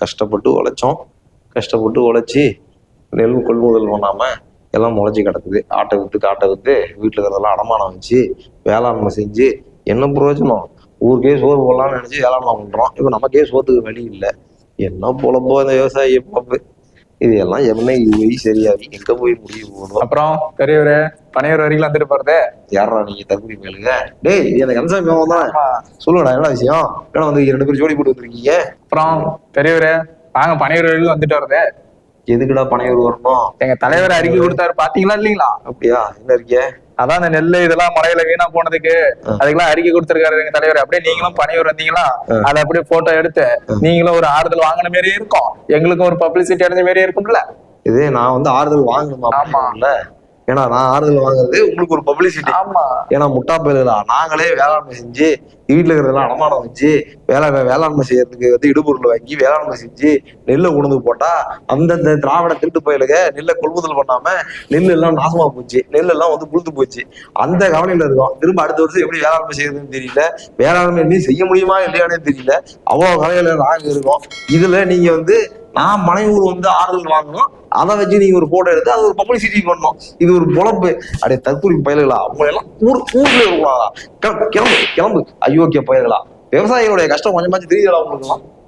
கஷ்டப்பட்டு உழைச்சோம். கஷ்டப்பட்டு உழைச்சி நெல் கொள்முதல் பண்ணாம எல்லாம் முளைச்சி கிடக்குது. ஆட்டை வித்து காட்டை வித்து வீட்டில் இருக்கிறதெல்லாம் அடமானம் வச்சு வேளாண்மை செஞ்சு என்ன பிரயோஜனம்? ஊருக்கே சோறு போடலாம்னு நினச்சி வேளாண்மை பண்ணுறோம் இப்போ நமக்கே சோத்துக்கு வழி இல்லை. என்ன பொழப்போ இந்த விவசாயி பார்ப்பு இது எல்லாம் என்னைக்கு போய் சரியாகி எங்க போய் முடிய போகணும் அப்புறம் பெரியவரு பனையூர் வரைக்கும் வந்துட்டு போறது யாரா நீங்க தகுதி மேலுங்க? டேய் இது எனக்கு கந்தசாமி தானே சொல்லுடா என்ன விஷயம்? என்ன வந்து ரெண்டு பேரும் ஜோடி போட்டு வந்திருக்கீங்க? அப்புறம் பெரியவரு வாங்க பனையூர் வரைக்கும் வந்துட்டு வருது. எதுக்குடா பனையூர் வரணும்? எங்க தலைவர் அறிக்கை கொடுத்தாரு. பாத்தீங்களா இல்லீங்களா? அப்படியா? என்ன இருக்கே அதான் அந்த நெல்லு இதெல்லாம் மழையில வீணா போனதுக்கு அதுக்கெல்லாம் அறிக்கை கொடுத்திருக்காரு எங்க தலைவர். அப்படியே நீங்களும் பணியூர் வந்தீங்களா? அதை அப்படியே போட்டோ எடுத்து நீங்களும் ஒரு ஆறுதல் வாங்கின மாரி இருக்கும். எங்களுக்கும் ஒரு பப்ளிசிட்டி அடைஞ்ச மாரி இருக்கும்ல. இதே நான் வந்து ஆறுதல் வாங்கணுமா ஆமா. ஏன்னா நான் ஆறுதல் வாங்குறது உங்களுக்கு ஒரு பப்ளிசிட்டி ஆமா. ஏன்னா முட்டா பயிர்களா நாங்களே வேளாண்மை செஞ்சு வீட்டுல இருக்கிறதெல்லாம் அடமானம் வச்சு வேளா வேளாண்மை செய்யறதுக்கு வந்து இடுபொருள் வாங்கி வேளாண்மை செஞ்சு நெல்லை உணர்ந்து போட்டா அந்தந்த திராவிட திருட்டு பயிலுக நெல்லை கொள்முதல் பண்ணாம நெல் எல்லாம் நாசமா போச்சு. நெல் எல்லாம் வந்து புழுத்து போச்சு. அந்த கவலையில இருக்கோம். திரும்ப அடுத்த வருஷம் எப்படி வேளாண்மை செய்யறதுன்னு தெரியல. வேளாண்மை இனி செய்ய முடியுமா இல்லையானே தெரியல. அவ்வளவு கவலையில நாங்க இருக்கோம். இதுல நீங்க வந்து நான் மனைவூர் வந்து ஆறுதல் வாங்கணும். அதை வச்சு நீங்க ஒரு போட்டோ எடுத்து அது ஒரு பப்ளிசிட்டி பண்ணணும் இது ஒரு பொழப்பு. அப்படியே தற்கொலை பயிர்களா அவங்க எல்லாம் ஊர் ஊர்ல இருக்கலாம் கிளம்பு கிளம்பு கிளம்பு. அயோக்கிய பயிர்களா விவசாயிகளுடைய கஷ்டம் கொஞ்சமாச்சும் தெரியுதா உங்களுக்கு